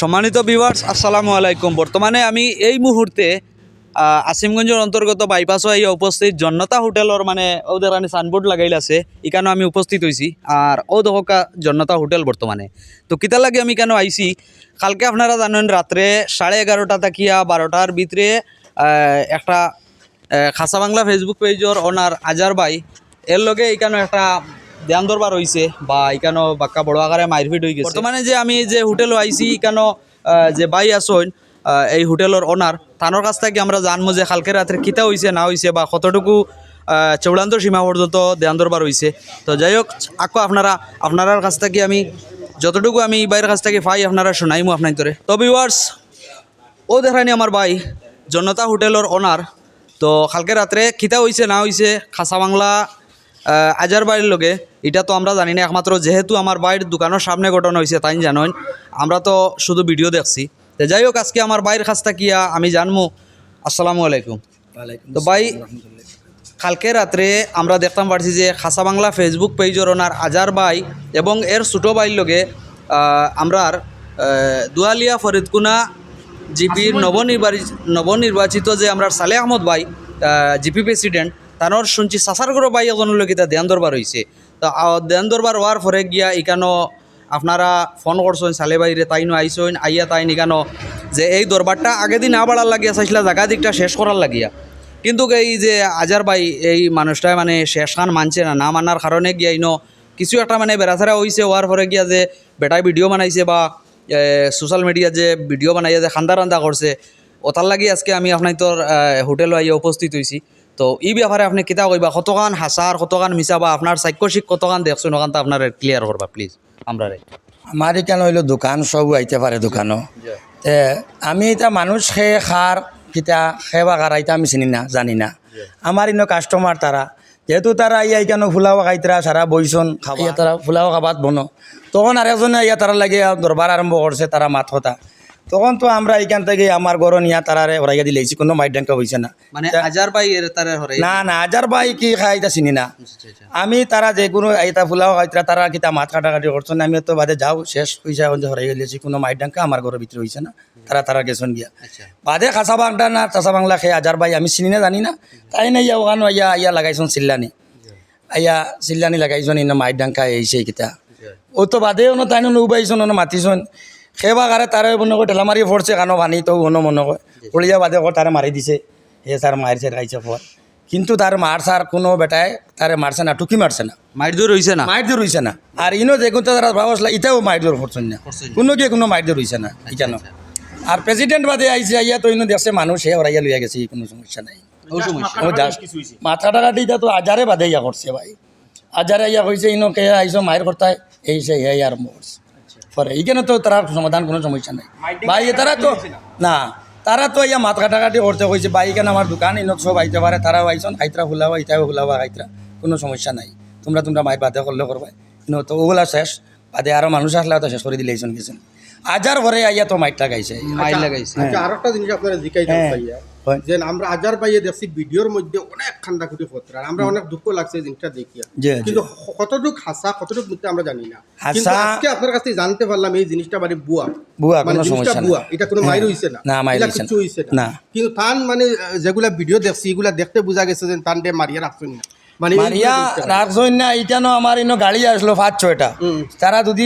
সম্মানিত ভিউয়ার্স আসসালামু আলাইকুম। বর্তমানে আমি এই মুহূর্তে আসিমগঞ্জের অন্তর্গত বাইপাসও এই উপস্থিত জন্নতা হোটেলের মানে ওদের আমি সাইনবোর্ড লাগাইল আছে। এখানে আমি উপস্থিত হয়েছি আর ও দহকা জন্নতা হোটেল বর্তমানে তো কিতা লাগে আমি কেন আইছি? কালকে আপনারা জানেন রাত্রে সাড়ে এগারোটা তাকিয়া, বারোটার ভিতরে একটা খাসা বাংলা ফেসবুক পেজর ওনার আজার ভাই এর লগে এখানে একটা ধ্যান দরবার হয়েছে বা এখানে বাক্কা বড় আকারে মারপিট হয়ে গেছে। বর্তমানে যে আমি যে হোটেলও আইছি, এখানে যে বাই আসইন এই হোটেলের ওনার তানোর কাছ থেকে আমরা জানব যে কালকে রাত্রে কিতা হয়েছে না হয়েছে বা কতটুকু চূড়ান্ত সীমা পর্যন্ত ধ্যান দরবার হয়েছে তো যাই হোক, আকো আপনারা আপনার কাছ থেকে আমি যতটুকু আমি বাইরের কাছ থেকে পাই, আপনারা শোনাইমু আপনার তোরে তো ভিউয়ার্স ও দেখানি আমার ভাই, জনতা হোটেলের ওনার তো কালকে রাত্রে খিতা হয়েছে না হয়েছে খাসা বাংলা আজার বাড়ির লোকে এটা তো আমরা জানি না একমাত্র যেহেতু আমার বাড়ির দোকানের সামনে ঘটনা হয়েছে তাই জানেন আমরা তো শুধু ভিডিও দেখছি। তো যাই হোক আজকে আমার বাইরের কাছ কিয়া আমি জানব আসসালামু আলাইকুম। তো ভাই কালকে রাত্রে আমরা দেখতাম পারছি যে খাসা বাংলা ফেসবুক পেজর ওনার আজার বাই এবং এর ছোটো লগে আহ, আমরার দুয়ালিয়া ফরিদকুনা জিপির নবনির্বাচিত নবনির্বাচিত যে আমরা সালে আহমদ ভাই জিপি প্রেসিডেন্ট তানোর শুনছি সাসারগড় ভাই এজনের লোক এটা ধ্যান দরবার হয়েছে তো ধ্যান দরবার হওয়ার পরে গিয়া এখানো আপনারা ফোন করছেন সালে বাইরে তাই নো আইসইন আইয়া তাই নিকানো যে এই দরবারটা আগে দিন না বাড়ার লাগিয়া, চাইছিলা জায়গা দিকটা শেষ করার লাগিয়া। কিন্তু এই যে আজার ভাই এই মানুষটা মানে শেষ খান মানছে না না মানার কারণে গিয়া ইনো কিছু একটা মানে বেড়াছাড়া হয়েছে হওয়ার পরে গিয়া যে বেটাই ভিডিও বানাইছে বা সোশ্যাল মিডিয়া যে ভিডিও বানাইয়া যে খান্দা রান্দা করছে ওতার লাগি আজকে আমি আপনার তোর হোটেল আইয়া উপস্থিত হয়েছি তো এই ব্যাপারে আপনি কিতা কইবা? কতখান হাসার কতখান মিছা বা আপনার চাক্ষুষিক কতখান দেখছেন ওখানটা আপনার ক্লিয়ার করবা প্লিজ আমরা আমার এখানে হইল দোকান সব আইতে পারে দোকানও আমি এটা মানুষ খেয়ে খার কিতা খেবা খার এটা আমি চিনি না জানি না। আমার ইনো কাস্টমার তারা যেহেতু তারা ইয়া এখানে ফুলাও খাইতরা সারা বইছন ইয়া তারা ফুলাও খাবাত বনো। তখন আরেকজনে ইয়া তারা লাগে দরবার আরম্ভ করছে তারা মাত কথা। তখন তো আমরা এখান থেকে আমার গরম ইয়া তারারে ওরাইয়া দিলেছি কোনো মাইট ড্যাঙ্কা হয়েছে না। মানে তার হরে না না হাজার ভাই কি খাই এটা চিনি না। আমি তারা যে কোনো এটা ফুলাও খাইতরা তারা কিতা মাত কাটাকাটি করছেন আমি তো বাদে যাও শেষ পয়সা হরাই গেলেছি কোনো মাইট ডাঙ্কা আমার ঘরের ভিতরে হয়েছে না। তারা তারা গেছেন গিয়া। আচ্ছা। বাদে খাসা বাংলা না চাষা বাংলা খেয়ে হাজার ভাই আমি চিনি না জানি না। তাই না ইয়া ওখানে ইয়া ইয়া লাগাইছন চিল্লানি। ইয়া চিল্লানি লাগাইছন ইনো মাইট ডাঙ্কা এইছে কিতা। ও তো বাদে ono তাই নো উবাইছন ono মাতিছন। সেবা কারে তারে মনে করে ঠেলা মারি পড়ছে কানো ভানি তো অন্য মনে কয়। পড়িয়া বাদে করে তারে মারি দিছে হে স্যার মারছে খাইছে পর কিন্তু তার মার সার কোনো বেটায় তারে মারছে না টুকি মারছে না। মাইর দূর হইছে না? মাইট দূর হইছে না। আর ইনো যে কোনো তারা ভাব আসলে ইটাও মাইট দূর করছেন না। কোনো গিয়ে কোনো মাইট দূর হইছে না ইকানো আর প্রেসিডেন্ট বাদে আইছে আইয়া তো ইনো দেশে মানুষ হে ওরাইয়া লইয়া গেছে কোনো সমস্যা নাই। মাথা টাকা দিটা তো আজারে বাদে ইয়া করছে ভাই। আজারে ইয়া কইছে ইনো কে আইসো মায়ের করতায় এই সে হে আরম্ভ করছে পরে। এইখানে তো তার সমাধান কোনো সমস্যা নাই। ভাই এ তারা তো না তারা তো ইয়া মাথা কাটাকাটি করতে কইছে ভাই এখানে আমার দোকান ইনো সব আইতে পারে তারাও আইসন খাইতরা ফুলাবা ইটাও ফুলাবা খাইতরা কোনো সমস্যা নাই। তোমরা তোমরা মায়ের বাদে করলে করবা। ইনো তো ওগুলা শেষ। বাদে আরও মানুষ আসলে তো শেষ করে দিলেইছন গেছেন আজার ভরে আইয়া তো মাইটটা গাইছে। মাইর লাগাইছে আচ্ছা আর একটা জিনিস আপনারা জিকাই হ্যাঁ। হয়। যে আমরা হাজার পাইয়ে দেখছি ভিডিওর মধ্যে অনেক খান্ডা খুঁটি আমরা অনেক দুঃখ লাগছে জিনিসটা দেখিয়া। কিন্তু কতটুক হাসা কতটুক মিথ্যা আমরা জানি না। কিন্তু আজকে আপনার কাছ জানতে পারলাম এই জিনিসটা মানে বুয়া। বুয়া, মানে জিনিসটা বুয়া। এটা কোনো মাইর হইছে না। না, মাইর হইছে না। কিছু হইছে না। কিন্তু তান মানে যেগুলা ভিডিও দেখছি এগুলা দেখতে বোঝা গেছে যে তান মারিয়া রাখছেন না। মানে এই মারিয়া জিনিসটা। রাখছই না ইটানো আমার ইনো গাড়ি আসলো পাঁচ ছয়টা। তারা যদি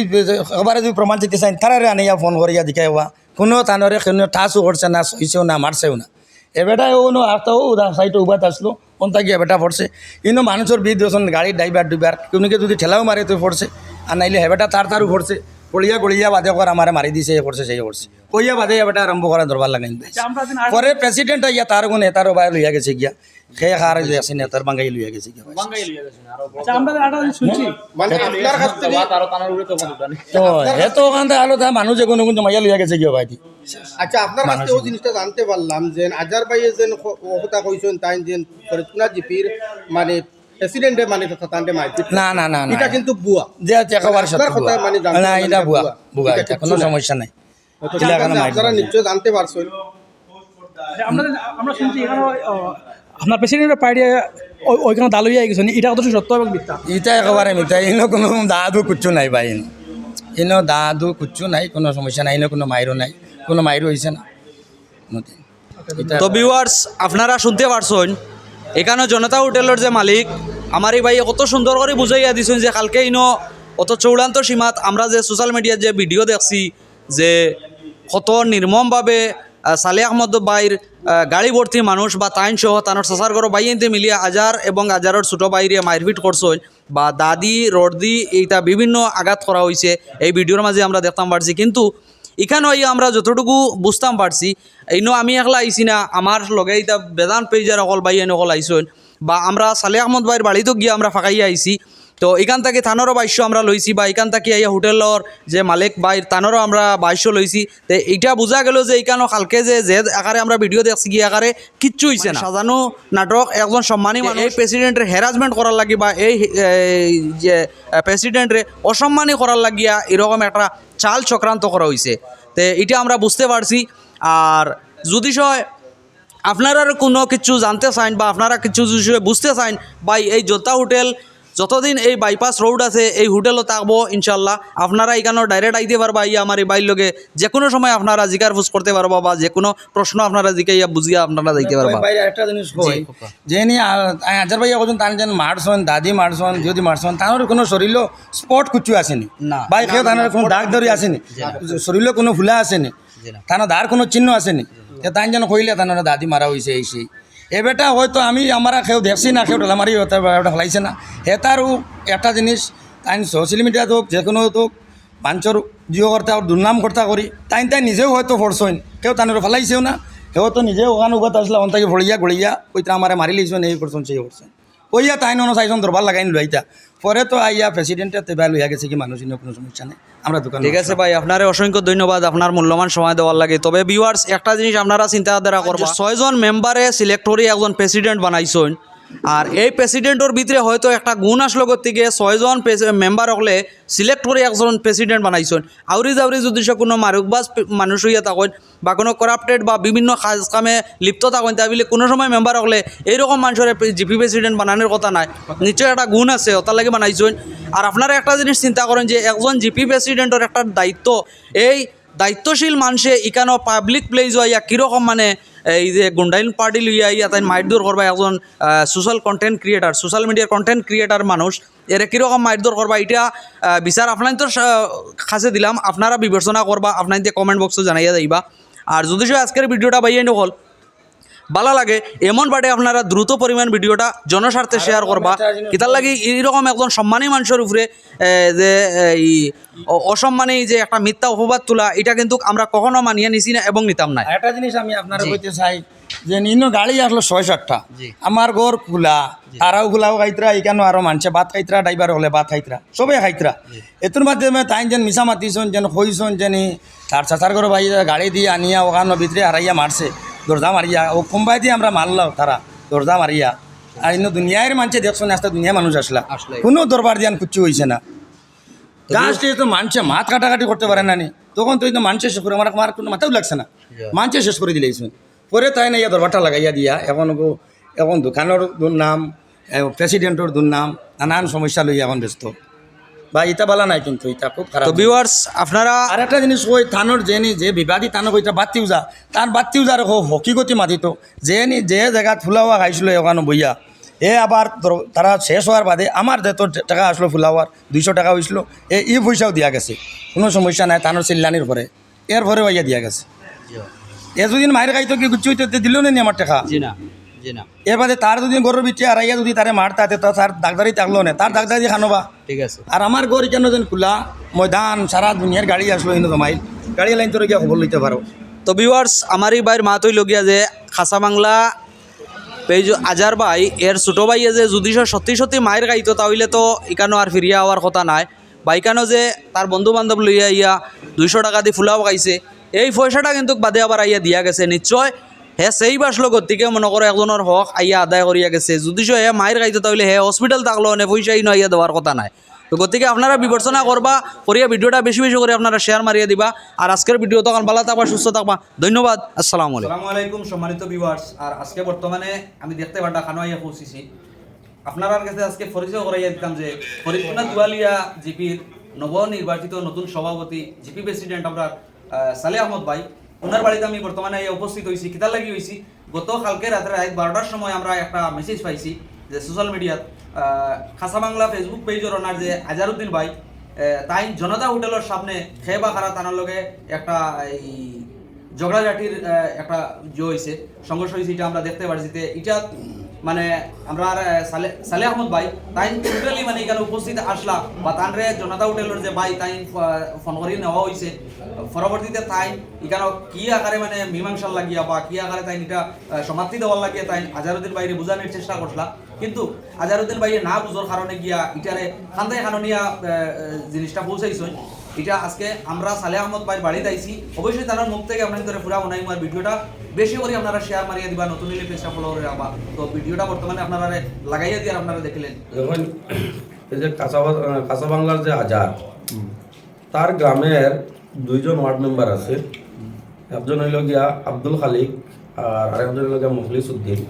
এবারে যদি প্রমাণ দিতে চান তারা আনিয়া ফোন করিয়া দিখাই হওয়া কোনো তানরে কোনো ঠাসও করছে না সইছেও না মারছেও না। এবেটা ও নো আসতে ও সাইটে উবাত আসলো অনতা তাকি এবেটা পড়ছে। ইনো মানুষের বিদ রসন গাড়ি ড্রাইভার ডুবার কোনকে যদি ঠেলাও মারে তুই পড়ছে আর নাইলে হেবেটা তার তারও পড়ছে। পড়িয়া গড়িয়া বাদে কর আমার মারি দিছে এ করছে সেই করছে কইয়া বাদে এবেটা আরম্ভ করা ধরবার লাগাই পরে প্রেসিডেন্ট আইয়া তার কোনো নেতারও বাইরে লইয়া গেছে গিয়া। খেয়ে খার আছে নেতার বাঙ্গাই লইয়া গেছে মানে কাছ থেকে তো হে তো ওখান থেকে আলো তা মানুষ যে কোনো কোনো মাইয়া লইয়া গেছে গিয়া ভাই আচ্ছা আপনার কাছ থেকে ও জিনিসটা জানতে পারলাম যে আজার ভাইয়ে যেন কথা কইছেন তাই যে ফরিদকুনা জিপির মানে প্রেসিডেন্টে মানে তান্ডে মাইপিট না না না না। এটা কিন্তু বুয়া যে আছে একেবারে সত্য কথা মানে না এটা বুয়া বুয়া। এটা কোনো সমস্যা নাই। আপনারা-। নিশ্চয় জানতে পারছেন। আমরা আমরা শুনছি এখানে আপনার প্রেসিডেন্টের পার্টি ওই- ওইখানে দালুইয়া গেছেন এটা কত সত্য এবং মিথ্যা? এটা একেবারে মিথ্যা। ইনো কোনো দাদু কিচ্ছু নাই ভাই। ইনো এনে দাদু কুচ্ছু নাই কোনো সমস্যা নাই এনে কোনো মাইরও নাই কোনো মাইরও হয়েছে না। তো ভিউয়ার্স আপনারা শুনতে পারছেন এখানে জনতা হোটেলের যে মালিক আমার এই ভাই কত সুন্দর করে বুঝাইয়া দিছেন যে কালকে ইনো অত চূড়ান্ত সীমাত আমরা যে সোশ্যাল মিডিয়ার যে ভিডিও দেখছি যে কত নির্মমভাবে সালে আহমদ বাইর গাড়ি ভর্তি মানুষ বা তাইন সহ তানোর সসার ঘর বাইনতে মিলিয়ে আজার এবং আজারের ছোটো বাইরে মারপিট করছেন বা দাদি, রর্দি এইটা বিভিন্ন আঘাত করা হয়েছে এই ভিডিওর মাঝে আমরা দেখতাম পারছি। কিন্তু এখানে ওই আমরা যতটুকু বুঝতাম পারছি এইনো আমি একলা আইছি না, আমার লগে ইতা বেদান পেজার অকল বাই এনে অকল আইসন বা আমরা সালে আহমদ ভাইয়ের বাড়িতেও গিয়ে আমরা ফাঁকাইয়া আইছি। তো এখান থেকে থানারও বাইশ্য আমরা লইছি বা এখান থেকে এই হোটেলর যে মালিক বাইর তানোরও আমরা বাইশ্য লইছি। তো এইটা বোঝা গেল যে এইখানে কালকে যে যে আকারে আমরা ভিডিও দেখছি গিয়ে আকারে কিচ্ছু হইছে না। সাজানো নাটক একজন সম্মানী মানুষ এই প্রেসিডেন্টের হ্যারাসমেন্ট করার লাগি বা এই যে প্রেসিডেন্টের অসম্মানী করার লাগিয়া এরকম একটা চাল চক্রান্ত করা হয়েছে তো এটা আমরা বুঝতে পারছি। আর যদি সয় আপনারা কোনো কিছু জানতে চান বা আপনারা কিছু বুঝতে চান বা এই জোতা হোটেল যতদিন এই বাইপাস রোড আছে এই হোটেলও থাকব ইনশাল্লাহ আপনারা এখানেও ডাইরেক্ট আইতে পারবা ইয়া আমার এই বাইর লগে যে কোনো সময় আপনারা জিকার ফুস করতে পারবা বা যে কোনো প্রশ্ন আপনারা জিকে ইয়া বুঝিয়া আপনারা যাইতে পারবা। একটা জিনিস কই যে নি হাজার ভাইয়া কজন তান যেন মারছন দাদি মারছন যদি মারছন তানোর কোনো শরীর স্পট কুচু আসেনি। না। বাই খেয়ে তানোর কোনো দাগ ধরি আসেনি। শরীর কোনো ফুলা আসেনি। তানো দার কোনো চিহ্ন আসেনি। তে তান যেন কইলে তানোর দাদি মারা হয়েছে এই সেই। এ বেটা হয়তো আমি আমরা কেউ দেখছি না, কেউ ঢেলামারি ওটা হলাইছে না। হেতারও একটা জিনিস তাই সোশ্যাল মিডিয়াত হোক যে কোনো হোক মানুষের জিও কর্তা দুর্নাম কর্তা করি তাই তাই নিজেও হয়তো ফরছইন কেউ তানোর ফেলাইছেও না। কেউ তো নিজে ওখান উগাত আসলে অন্তাকে ভরিয়া গড়িয়া ওইটা আমার মারি লিছন, এই করছেন সেই করছেন ওইয়া তাই নন চাইছেন দরবার লাগাইন লইতা পরে তো আইয়া প্রেসিডেন্টে তেবা লইয়া গেছে কি মানুষ কোনো সমস্যা নেই। আমরা দোকান ঠিক আছে ভাই আপনার অসংখ্য ধন্যবাদ আপনার মূল্যবান সময় দেওয়ার লাগে। তবে ভিউয়ার্স একটা জিনিস আপনারা চিন্তাধারা করব। ছয়জন মেম্বারে সিলেক্ট করে একজন প্রেসিডেন্ট বানাইছেন। আর এই প্রেসিডেন্টর ভিতরে হয়তো একটা গুণ আসলো থেকে ছয়জন মেম্বার হলে সিলেক্ট করে একজন প্রেসিডেন্ট বানাইছেন। আউরি জাউরি যদি সে কোনো মারুকবাজ মানুষ হইয়া থাকেন বা কোনো করাপ্টেড বা বিভিন্ন কাজ কামে লিপ্ত থাকেন তা বলে কোনো সময় মেম্বার হলে এইরকম মানুষের জিপি প্রেসিডেন্ট বানানোর কথা নাই। নিশ্চয় একটা গুণ আছে ওটার লাগে বানাইছেন। আর আপনারা একটা জিনিস চিন্তা করেন যে একজন জিপি প্রেসিডেন্টের একটা দায়িত্ব, এই দায়িত্বশীল মানুষে ইকানো পাবলিক প্লেস হইয়া কীরকম মানে এই যে গুন্ডাইন পার্টি লইয়া ইয়া তাই মাইটদোর করবা একজন সোশ্যাল কন্টেন্ট ক্রিয়েটার সোশ্যাল মিডিয়ার কন্টেন্ট ক্রিয়েটার মানুষ। এর কীরকম মাইটদোর করবা? এটা বিচার আপনার তো খাসে দিলাম। আপনারা বিবেচনা করবা আপনার কমেন্ট বক্সে জানাইয়া যাইবা আর যদি আজকের ভিডিওটা বাইয়ে নকল ভালো লাগে। এমন বাটে আপনারা দ্রুত পরিমাণ ভিডিওটা জনস্বার্থে শেয়ার করবা। কিতার লাগি এইরকম একজন সম্মানী মানুষের উপরে যে এই অসম্মানী যে একটা মিথ্যা অপবাদ তোলা এটা কিন্তু আমরা কখনো মানিয়ে নিছি না এবং নিতাম না। একটা জিনিস আমি আপনার কইতে চাই যে নিন্ন গাড়ি আসলো ছয় সাতটা। আমার ঘর খোলা তারাও খোলাও খাইতরা এখানে আরও মানুষে। ভাত খাইতরা ড্রাইভার হলে ভাত খাইতরা সবে খাইতরা। এতোর মাধ্যমে তাই যেন মিশা মাতিছন যেন কইছন যেন তার চাচার ঘর ভাই গাড়ি দিয়ে আনিয়া ওখানো ভিতরে হারাইয়া মারছে। দরজা মারিয়া ও কোম্পাই দিয়ে আমরা মারলাম তারা দরজা মারিয়া। আর ইন্ন দুনিয়ার মানুষে দেখছেন আস্তে দুনিয়া মানুষ আসলা। কোনো দরবার দিয়ান কুচ্ছু হয়েছে না। এই তো মানুষে মাত কাটাকাটি করতে পারে না নি। তখন তো এই তো মানুষের শেষ করে আমার আমার কোনো মাথাও লাগছে না। মানুষে শেষ করে দিলে পরে তাই না ইয়া দরবারটা লাগাইয়া দিয়া এখন এখন দোকানের দুর্নাম প্রেসিডেন্টর দুর্নাম নানান সমস্যা লইয়া এখন ব্যস্ত। বা ইটা বালা নাই কিন্তু ইটা খুব খারাপ তো ভিউয়ার্স আপনারা আর একটা জিনিস ওই থানোর যে নি যে বিবাদী থানো ওইটা বাত্তি উজা তার বাত্তি উজার হকিগতি মাতিত যে নি যে জায়গাত ফুলাওয়া খাইছিল ওখানে বইয়া। এ আবার তারা শেষ হওয়ার বাদে আমার যে তোর টাকা আসলো ফুলাওয়ার দুইশো টাকা হয়েছিল এ ই পয়সাও দিয়া গেছে। কোনো সমস্যা নাই তানোর চিল্লানির পরে এর পরে ওইয়া দিয়া গেছে। এ দুদিন মায়ের খাইতো কি গুচ্ছি হইতে দিল নি আমার টাকা? এর বাদে তার দুদিন গরুর বিটি হারাইয়া যদি তারে তো তার ডাক্তারি থাকল না? তার ডাক্তারি খানোবা। ঠিক আছে। আর আমার ঘর কেন যেন খোলা ময়দান সারা দুনিয়ার গাড়ি আসলো হিন্দু জমাইল। গাড়ি লাইন তোর গিয়া খবর লইতে পারো তো ভিউয়ার্স আমার এই বাইর মাতই লগিয়া যে খাসা বাংলা পেজ আজার ভাই এর ছোটো ভাইয়ে যে যদি সত্যি সত্যি মায়ের গাইতো তাহলে তো ইকানো আর ফিরিয়া হওয়ার কথা নাই। বা ইকানো যে তার বন্ধু বান্ধব লইয়া ইয়া দুইশো টাকা দিয়ে ফুলাও গাইছে। এই পয়সাটা কিন্তু বাদে আবার আইয়া দিয়া গেছে। নিশ্চয় হে সেই বাসলো গতিকে মনে করো একজনের হক আইয়া আদায় করিয়া গেছে যদি সে হে মায়ের গাইতো তাহলে হে হসপিটাল থাকল নে পয়সা ইনো আইয়া দেওয়ার কথা নাই। তো গতিকে আপনারা বিবেচনা করবা করিয়া ভিডিওটা বেশি বেশি করে আপনারা শেয়ার মারিয়ে দিবা আর আজকের ভিডিও তখন ভালো থাকবা সুস্থ থাকবা। ধন্যবাদ আসসালামু আলাইকুম। সম্মানিত ভিউয়ার্স আর আজকে বর্তমানে আমি দেখতে পারটা খানো আইয়া পৌঁছেছি আপনার কাছে আজকে পরিচয় করাইয়া দিতাম যে ফরিদপুর দুয়ালিয়া জিপির নবনির্বাচিত নতুন সভাপতি জিপি প্রেসিডেন্ট আহ, সালে আহমদ ভাই। ওনার বাড়িতে আমি বর্তমানে উপস্থিত হয়েছি কিতার লাগি হয়েছি গত কালকে রাতের রাত বারোটার সময় আমরা একটা মেসেজ পাইছি যে সোশ্যাল মিডিয়াত খাসা বাংলা ফেসবুক পেজের ওনার যে আজারউদ্দিন ভাই তাই জনতা হোটেলের সামনে খেয়ে বা খারা তানার লগে একটা এই ঝগড়াঝাটির একটা জো হয়েছে সংঘর্ষ হয়েছে এটা আমরা দেখতে পারছি। যে এটা মানে আমরা সালে আহমদ ভাই, তাই টোটালি মানে এখানে উপস্থিত আসলা। বা তানরে জনতা হোটেলের যে ভাই, তাই ফোন করে নেওয়া হয়েছে পরবর্তীতে তাই এখানে কি আকারে মানে মীমাংসা লাগিয়া বা কি আকারে তাই এটা সমাপ্তি দেওয়ার লাগিয়া তাই আজারুদ্দিন বাইরে বোঝানোর চেষ্টা করছিলা কিন্তু আজারুদ্দিন বাইরে না বুঝোর কারণে গিয়া ইটারে খান্দায় খাননিয়া জিনিসটা পৌঁছাইছই। এটা আজকে আমরা সালে আহমদ ভাই বাড়িতে আইছি অবশ্যই তার মুখ থেকে আপনার ধরে পুরা ওনাই আমার ভিডিওটা। বেশি করে আপনারা শেয়ার মারিয়ে দিবা, নতুন নিলে পেজটা ফলো করে রাখবা। তো ভিডিওটা বর্তমানে আপনারা লাগাইয়া দিয়ে আপনারা দেখলেন। দেখুন, এই যে কাঁচা কাঁচা বাংলার যে আজার তার গ্রামের দুইজন ওয়ার্ড মেম্বার আছে। একজন হইল গিয়া আব্দুল খালিক আর আরেকজন হইল গিয়া মুখলিস উদ্দিন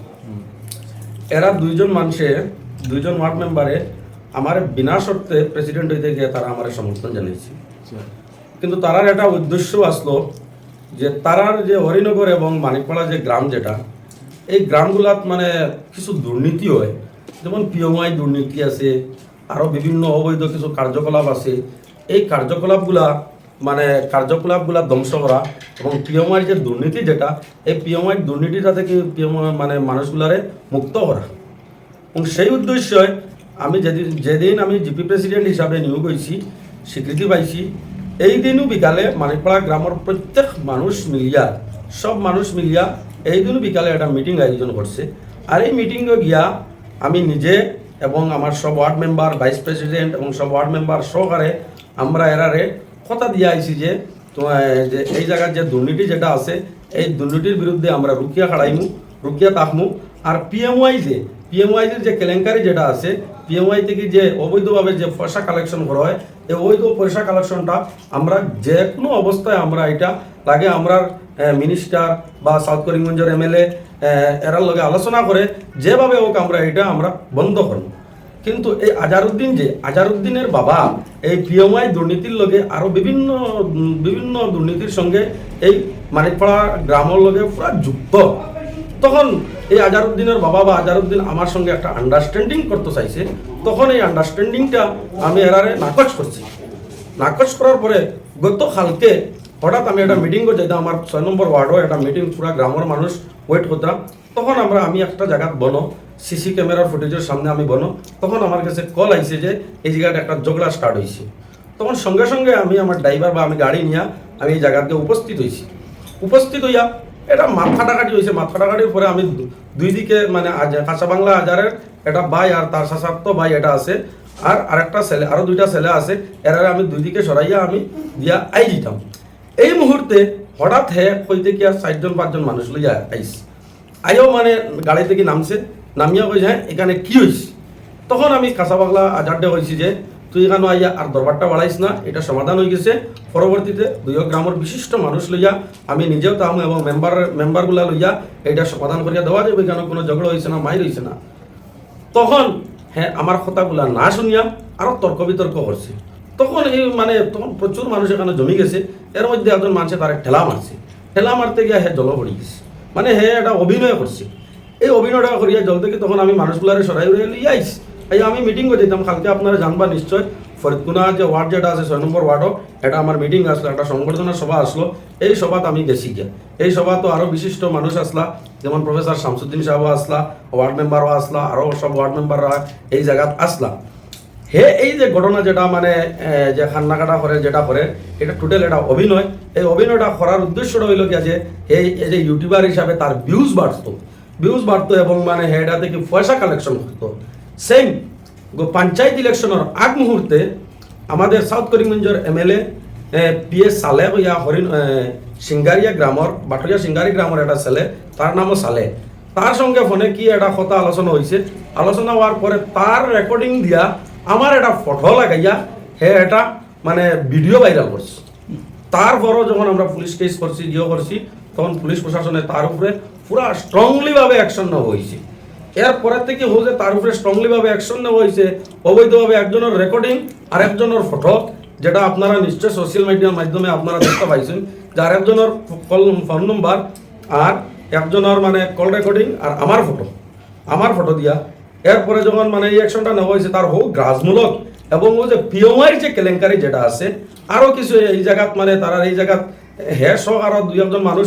এরা দুইজন মানুষে, দুইজন ওয়ার্ড মেম্বারে আমার বিনা শর্তে প্রেসিডেন্ট হইতে গিয়ে তারা আমার সমর্থন জানিয়েছে কিন্তু তারার একটা উদ্দেশ্য আসলো যে তারার যে হরিনগর এবং মানিকপাড়া যে গ্রাম যেটা, এই গ্রামগুলাত মানে কিছু দুর্নীতি হয়। যেমন পিওমাই দুর্নীতি আছে আরও বিভিন্ন অবৈধ কিছু কার্যকলাপ আছে। এই কার্যকলাপগুলা মানে কার্যকলাপগুলা ধ্বংস করা এবং পিওমাইয়ের যে দুর্নীতি যেটা, এই পিওমাইয়ের দুর্নীতিটা থেকে পিওমাই মানে মানুষগুলারে মুক্ত করা। এবং সেই উদ্দেশ্যে আমি যেদিন যেদিন আমি জিপি প্রেসিডেন্ট হিসাবে নিয়োগ হয়েছি স্বীকৃতি পাইছি। এই দিনও বিকালে মানিকপাড়া গ্রামের প্রত্যেক মানুষ মিলিয়া, সব মানুষ মিলিয়া এই দিনও বিকালে একটা মিটিং আয়োজন করছে আর এই মিটিংয়ে গিয়া আমি নিজে এবং আমার সব ওয়ার্ড মেম্বার ভাইস প্রেসিডেন্ট এবং সব ওয়ার্ড মেম্বার সহকারে আমরা এরারে কথা দিয়ে আইছি যে যে এই জায়গার যে দুর্নীতি যেটা আছে, এই দুর্নীতির বিরুদ্ধে আমরা রুকিয়া খাড়াইমু রুকিয়া তাকমু আর পিএমওয়াই যে পিএমওয়াইদের যে কেলেঙ্কারি যেটা আছে পিএমওয়াই থেকে যে অবৈধভাবে যে পয়সা কালেকশন করা হয়, এই অবৈধ পয়সা কালেকশনটা আমরা যে কোনো অবস্থায় আমরা এটা লাগে আমরা মিনিস্টার বা সাউথ করিমগঞ্জের এমএলএ এরার লগে আলোচনা করে যেভাবে হোক আমরা এটা আমরা বন্ধ করব। কিন্তু এই আজারউদ্দিন যে, আজারউদ্দিনের বাবা, এই পিএমআই দুর্নীতির লগে আরও বিভিন্ন বিভিন্ন দুর্নীতির সঙ্গে এই মানিকপাড়া গ্রামের লগে পুরা যুক্ত। তখন এই আজারউদ্দিনের বাবা বা আজারউদ্দিন আমার সঙ্গে একটা আন্ডারস্ট্যান্ডিং করতে চাইছে, তখন এই আন্ডারস্ট্যান্ডিংটা আমি এরারে নাকচ করছি। নাকচ করার পরে গত কালকে হঠাৎ আমি একটা মিটিং করে যেতাম আমার ছয় নম্বর ওয়ার্ডও একটা মিটিং পুরা গ্রামের মানুষ ওয়েট করতাম। তখন আমরা, আমি একটা জায়গাত বনো সিসি ক্যামেরার ফুটেজের সামনে আমি বনো, তখন আমার কাছে কল আইছে যে এই জায়গাটা একটা ঝগড়া স্টার্ট হয়েছে তখন সঙ্গে সঙ্গে আমি আমার ড্রাইভার বা আমি গাড়ি নিয়ে আমি এই জায়গাতে উপস্থিত হয়েছি উপস্থিত হইয়া এটা মাথা ফাটাকাটি হয়েছে, মাথা ফাটাকাটির পরে আমি দুই দিকে মানে কাঁচা বাংলা আজারের একটা ভাই আর তার সাসাত্ত ভাই এটা আছে, আর আরেকটা ছেলে, আরও দুইটা ছেলে আছে এরা আমি দুই দিকে সরাইয়া আমি দিয়া আই দিতাম। এই মুহূর্তে হঠাৎ হে কইতে কি আর চারজন, পাঁচজন মানুষ লইয়া আইস। আইও মানে গাড়ি থেকে নামছে, নামিয়া কই যায় এখানে কি হয়েছে তখন আমি কাঁচা বাংলা আজারডে হয়েছি যে তুই এখানে আইয়া আর দরবারটা বাড়াইস না, এটা সমাধান হয়ে গেছে। পরবর্তীতে দুই গ্রামের বিশিষ্ট মানুষ লইয়া আমি নিজেও তাম এবং মেম্বার মেম্বারগুলা লইয়া এটা সমাধান করিয়া দেওয়া যাবে কেন? কোনো ঝগড়া হয়েছে না মাই রয়েছে না। তখন হ্যাঁ আমার কথাগুলা না শুনিয়া আরও তর্ক বিতর্ক করছে। তখন এই মানে তখন প্রচুর মানুষ এখানে জমি গেছে। এর মধ্যে একজন মানুষে তার ঠেলা মারছে। ঠেলা মারতে গিয়ে হ্যাঁ জল পড়ে গেছে। মানে হে এটা অভিনয় করছে। এই অভিনয়টা করিয়া জল থেকে তখন আমি মানুষগুলারে সরাই উড়িয়ে লিয়ে আইস এই আমি মিটিং করে দিতাম কালকে আপনারা জানবা নিশ্চয়, ফরিদকুনা যে ওয়ার্ড যেটা আছে, ছয় নম্বর ওয়ার্ডও এটা আমার মিটিং আসলো, একটা সংবর্ধনা সভা আসলো। এই সভাত আমি গেছি গিয়া। এই সভা তো আরও বিশিষ্ট মানুষ আসলা, যেমন প্রফেসর শামসুদ্দিন সাহেব আসলা ওয়ার্ড মেম্বারও আসলা, আরও সব ওয়ার্ড মেম্বাররা এই জায়গাত আসলা। হে, এই যে ঘটনা যেটা মানে যে খান্নাকাটা করে, যেটা করে, এটা টোটাল এটা অভিনয়। এই অভিনয়টা করার উদ্দেশ্যটা হইল কি যে এই যে ইউটিউবার হিসাবে তার ভিউজ বাড়তো। ভিউজ বাড়তো এবং মানে এটা থেকে পয়সা কালেকশন করতো সেম পঞ্চায়েত ইলেকশনের আগ মুহূর্তে আমাদের সাউথ করিমগঞ্জের এমএলএ পি এস সালে ইয়া হরিণ সিঙ্গারিয়া গ্রামর বাটরিয়া সিঙ্গারি গ্রামের একটা ছেলে তার নামও সালে তার সঙ্গে ফোনে কি একটা কথা আলোচনা হয়েছে আলোচনা হওয়ার পরে তার রেকর্ডিং দিয়া আমার একটা ফটো লাগাইয়া হে এটা মানে ভিডিও ভাইরাল করছে তারপরও যখন আমরা পুলিশ কেস করছি জিও করছি তখন পুলিশ প্রশাসনে তার উপরে পুরা স্ট্রংলি ভাবে অ্যাকশন নেওয়া হয়েছে এরপরের থেকে হচ্ছে তার উপরে স্ট্রংলি ভাবে অ্যাকশন নেওয়া হয়েছে। অবৈধভাবে একজনের রেকর্ডিং আর একজনের ফটো যেটা আপনারা নিশ্চয় সোশ্যাল মিডিয়ার মাধ্যমে আপনারা দেখতে পাইছেন যার একজনের কল ফোন নম্বর আর একজনের মানে কল রেকর্ডিং আর আমার ফটো আমার ফটো দিয়া এরপরে যখন মানে এই অ্যাকশনটা নেওয়া হয়েছে, তার হোক গ্রাসমূলক এবং ও যে পিওমাইর যে কেলেঙ্কারি যেটা আছে আরও কিছু এই জায়গাত মানে তারা এই জায়গাত হে সহ আরও দুই একজন মানুষ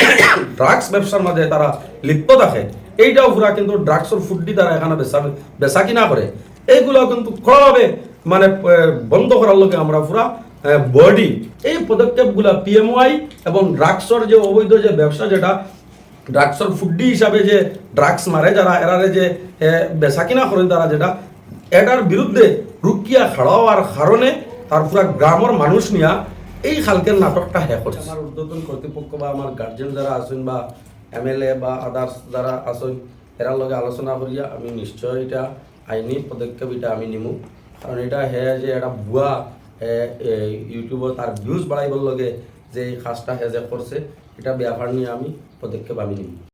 ড্রাগস ব্যবসার মাঝে তারা লিপ্ত থাকে। এইটাও পুরা কিন্তু ড্রাগসের ফুডি তারা এখানে বেচা বেচা কিনা করে এইগুলো কিন্তু কড়াভাবে মানে বন্ধ করার লোকে আমরা পুরা বডি। এই পদক্ষেপগুলা পিএমওয়াই এবং ড্রাগসের যে অবৈধ যে ব্যবসা যেটা ড্রাগসের ফুডি হিসাবে যে ড্রাগস মারে যারা এরারে যে বেচা কিনা করেন তারা যেটা এটার বিরুদ্ধে রুকিয়া খাড়াওয়ার কারণে তার পুরা গ্রামের মানুষ নিয়া এই খালকের নাটকটা হ্যাঁ করছে আমার উদ্বোধন কর্তৃপক্ষ বা আমার গার্জেন যারা আছেন বা এমএলএ বা আদার্স যারা আছে এরা লগে আলোচনা করিয়া আমি নিশ্চয় এটা আইনি পদক্ষেপ এটা আমি নিমু। কারণ এটা হে যে এটা ভুয়া ইউটিউবত তার ভিউজ বাড়াইবার লগে যে এই কাজটা হে যে করছে এটা ব্যাপার নিয়ে আমি পদক্ষেপ আমি নিব